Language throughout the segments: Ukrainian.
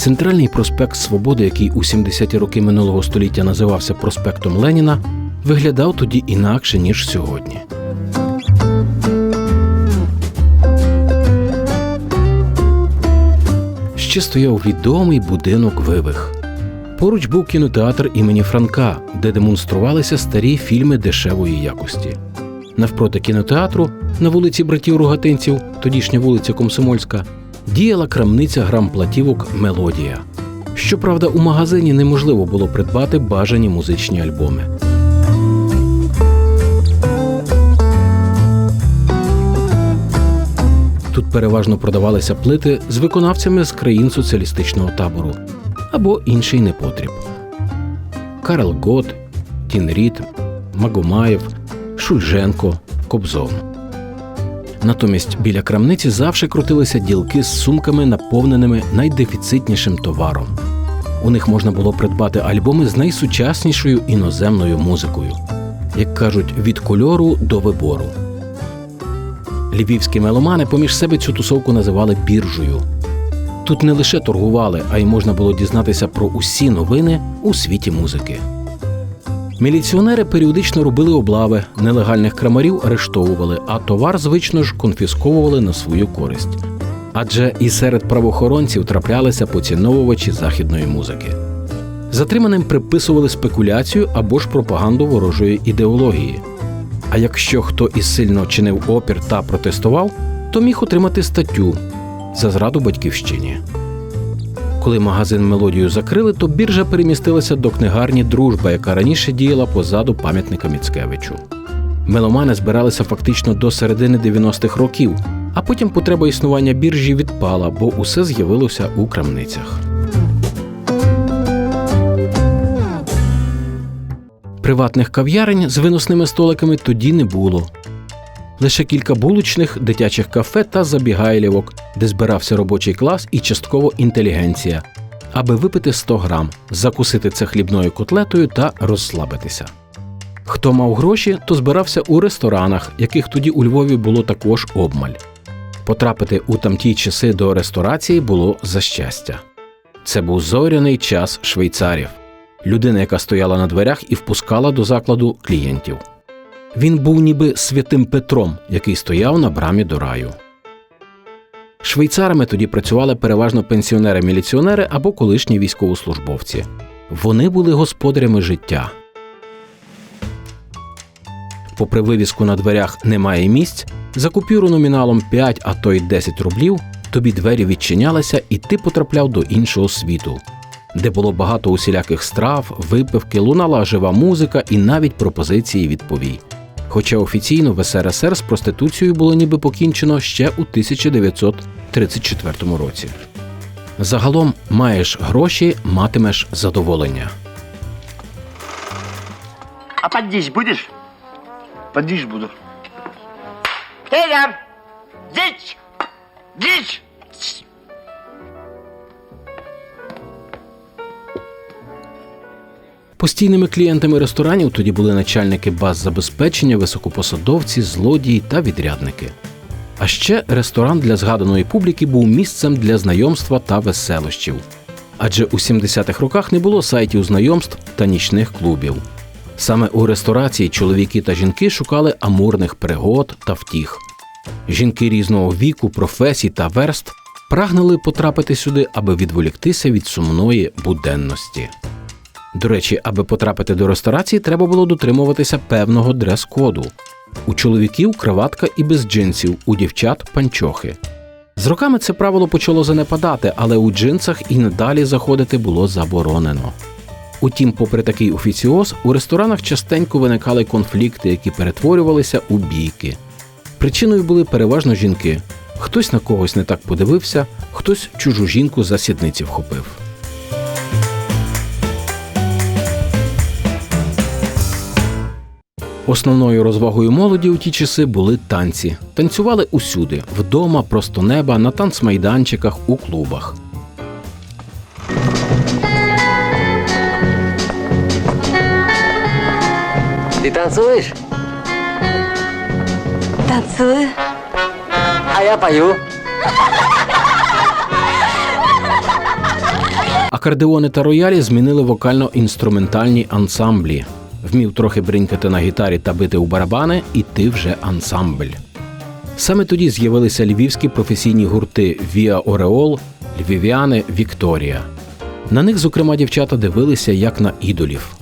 Центральний проспект Свободи, який у 70-ті роки минулого століття називався проспектом Леніна, виглядав тоді інакше ніж сьогодні. Ще стояв відомий будинок Вивих. Поруч був кінотеатр імені Франка, де демонструвалися старі фільми дешевої якості. Навпроти кінотеатру, на вулиці братів Рогатинців, тодішня вулиця Комсомольська, діяла крамниця грамплатівок Мелодія. Щоправда, у магазині неможливо було придбати бажані музичні альбоми. Тут переважно продавалися плити з виконавцями з країн соціалістичного табору або інший непотріб. Карл Гот, Тін Рід, Магомаєв, Шульженко, Кобзон. Натомість біля крамниці завжди крутилися ділки з сумками, наповненими найдефіцитнішим товаром. У них можна було придбати альбоми з найсучаснішою іноземною музикою, як кажуть, від кольору до вибору. Львівські меломани поміж себе цю тусовку називали біржею. Тут не лише торгували, а й можна було дізнатися про усі новини у світі музики. Міліціонери періодично робили облави, нелегальних крамарів арештовували, а товар звично ж конфісковували на свою користь. Адже і серед правоохоронців траплялися поціновувачі західної музики. Затриманим приписували спекуляцію або ж пропаганду ворожої ідеології. А якщо хто із сильно чинив опір та протестував, то міг отримати статтю за зраду батьківщині. Коли магазин мелодію закрили, то біржа перемістилася до книгарні Дружба, яка раніше діяла позаду пам'ятника Міцкевичу. Меломани збиралися фактично до середини 90-х років, а потім потреба існування біржі відпала, бо усе з'явилося у крамницях. Приватних кав'ярень з виносними столиками тоді не було. Лише кілька булочних, дитячих кафе та забігайлівок, де збирався робочий клас і частково інтелігенція, аби випити 100 грам, закусити це хлібною котлетою та розслабитися. Хто мав гроші, то збирався у ресторанах, яких тоді у Львові було також обмаль. Потрапити у тамті часи до ресторації було за щастя. Це був зоряний час швейцарів, людина, яка стояла на дверях і впускала до закладу клієнтів. Він був ніби святим Петром, який стояв на брамі до раю. Швейцарами тоді працювали переважно пенсіонери-міліціонери або колишні військовослужбовці. Вони були господарями життя. Попри вивіску на дверях немає місць, за купюру номіналом 5, а то й 10 рублів тобі двері відчинялися, і ти потрапляв до іншого світу, де було багато усіляких страв, випивки, лунала жива музика і навіть пропозиції відповій. Хоча офіційно в СРСР з проституцією було ніби покінчено ще у 1934 році. Загалом маєш гроші, матимеш задоволення. А поддись будешь? Подишь буду. Федя! Дичь! Постійними клієнтами ресторанів тоді були начальники баз забезпечення, високопосадовці, злодії та відрядники. А ще ресторан для згаданої публіки був місцем для знайомства та веселощів. Адже у 70-х роках не було сайтів знайомств та нічних клубів. Саме у ресторації чоловіки та жінки шукали амурних пригод та втіх. Жінки різного віку, професій та верст прагнули потрапити сюди, аби відволіктися від сумної буденності. До речі, аби потрапити до ресторації, треба було дотримуватися певного дрес-коду. У чоловіків краватка і без джинсів, у дівчат панчохи. З роками це правило почало занепадати, але у джинсах і надалі заходити було заборонено. Утім, попри такий офіціоз, у ресторанах частенько виникали конфлікти, які перетворювалися у бійки. Причиною були переважно жінки, Хтось на когось не так подивився, хтось чужу жінку за сідниці вхопив. Основною розвагою молоді у ті часи були танці. Танцювали усюди вдома, просто неба, на танцмайданчиках, у клубах. Ты танцуешь? Танцую. А я пою. Акордеони та роялі змінили вокально-інструментальні ансамблі. Вмів трохи бринькати на гітарі та бити у барабани, і ти вже ансамбль. Саме тоді з'явилися львівські професійні гурти Віа Ореол, Львів'яни, Вікторія. На них, зокрема, дівчата дивилися як на ідолів.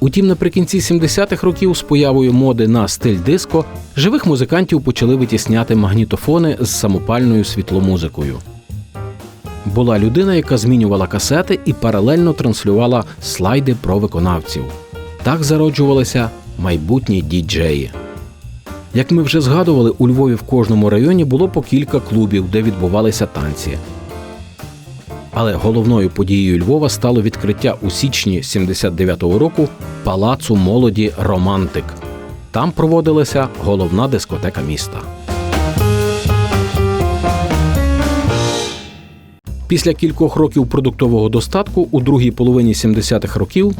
Утім, наприкінці 70-х років з появою моди на стиль диско живих музикантів почали витісняти магнітофони з самопальною світломузикою. Була людина, яка змінювала касети і паралельно транслювала слайди про виконавців. Так зароджувалися майбутні діджеї. Як ми вже згадували, у Львові в кожному районі було по кілька клубів, де відбувалися танці. Але головною подією Львова стало відкриття у січні 79-го року палацу молоді Романтик. Там проводилася головна дискотека міста. Після кількох років продуктового достатку у другій половині 70-х років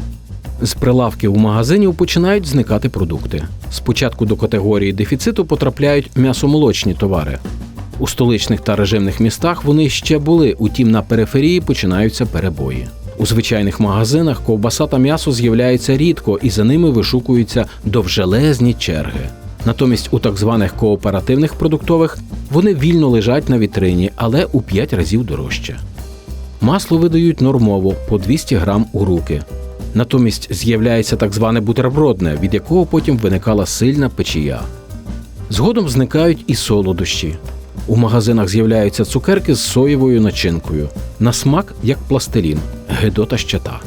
з прилавків у магазинів починають зникати продукти. Спочатку до категорії дефіциту потрапляють м'ясомолочні товари. У столичних та режимних містах вони ще були, утім на периферії починаються перебої. У звичайних магазинах ковбаса та м'ясо з'являються рідко і за ними вишукуються довжелезні черги. Натомість у так званих кооперативних продуктових вони вільно лежать на вітрині, але у 5 разів дорожче. Масло видають нормово по 200 грам у руки. Натомість з'являється так зване бутербродне, від якого потім виникала сильна печія. Згодом зникають і солодощі. У магазинах з'являються цукерки з соєвою начинкою. На смак як пластилін, гидота щета.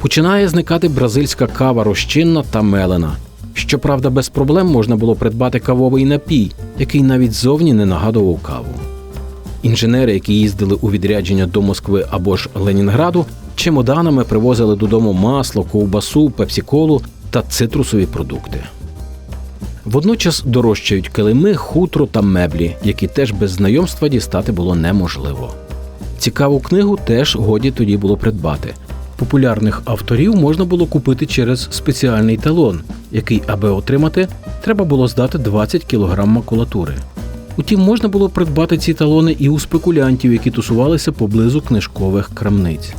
Починає зникати бразильська кава розчинна та мелена. Щоправда, без проблем можна було придбати кавовий напій, який навіть зовні не нагадував каву. Інженери, які їздили у відрядження до Москви або ж Ленінграду, чемоданами привозили додому масло, ковбасу, пепсіколу та цитрусові продукти. Водночас дорожчають килими, хутро та меблі, які теж без знайомства дістати було неможливо. Цікаву книгу теж годі тоді було придбати. Популярних авторів можна було купити через спеціальний талон, який, аби отримати, треба було здати 20 кг макулатури. Утім, можна було придбати ці талони і у спекулянтів, які тусувалися поблизу книжкових крамниць,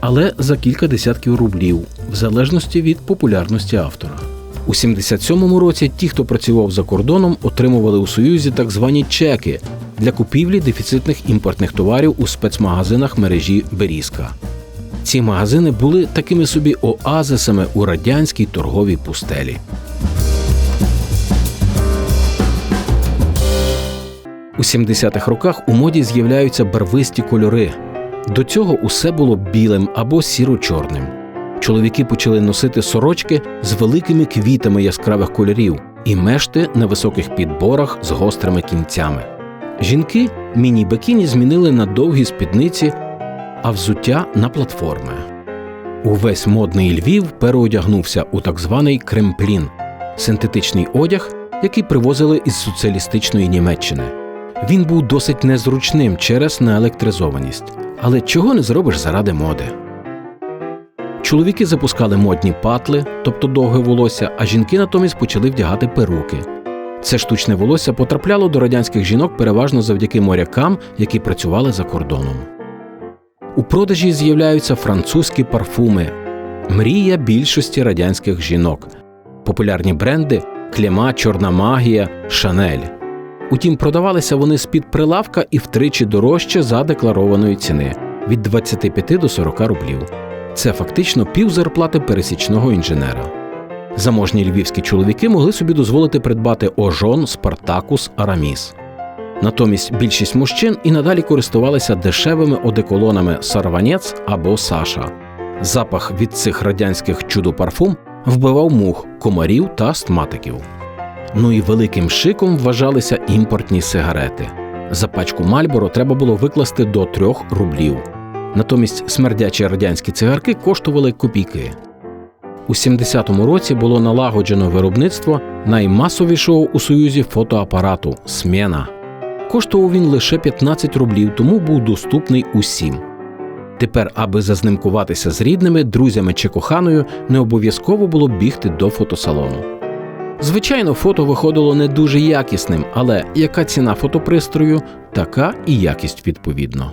але за кілька десятків рублів, в залежності від популярності автора. У 77-му році ті, хто працював за кордоном, отримували у Союзі так звані чеки для купівлі дефіцитних імпортних товарів у спецмагазинах мережі Берізка. Ці магазини були такими собі оазисами у радянській торговій пустелі. У 70-х роках у моді з'являються барвисті кольори. До цього усе було білим або сіро-чорним. Чоловіки почали носити сорочки з великими квітами яскравих кольорів і мешти на високих підборах з гострими кінцями. Жінки міні-бикіні змінили на довгі спідниці, а взуття на платформи. Увесь модний Львів переодягнувся у так званий кремплін синтетичний одяг, який привозили із соціалістичної Німеччини. Він був досить незручним через неелектризованість, але чого не зробиш заради моди. Чоловіки запускали модні патли, тобто довге волосся, а жінки натомість почали вдягати перуки. Це штучне волосся потрапляло до радянських жінок переважно завдяки морякам, які працювали за кордоном. У продажі з'являються французькі парфуми, мрія більшості радянських жінок, популярні бренди Клема, Чорна магія, Шанель. Утім, продавалися вони з-під прилавка і втричі дорожче за декларованої ціни від 25 до 40 рублів. Це фактично пів зарплати пересічного інженера. Заможні львівські чоловіки могли собі дозволити придбати ожон, Спартакус, Араміс. Натомість більшість мужчин і надалі користувалися дешевими одеколонами Сарванець або Саша. Запах від цих радянських чудо-парфум вбивав мух, комарів та астматиків. Ну і великим шиком вважалися імпортні сигарети. За пачку Мальборо треба було викласти до 3 рублів. Натомість смердячі радянські цигарки коштували копійки. У 70-му році було налагоджено виробництво наймасовішого у Союзі фотоапарату Смена. Коштував він лише 15 рублів, тому був доступний усім. Тепер, аби зазнимкуватися з рідними, друзями чи коханою, не обов'язково було бігти до фотосалону. Звичайно, фото виходило не дуже якісним, але яка ціна фотопристрою, така і якість відповідно.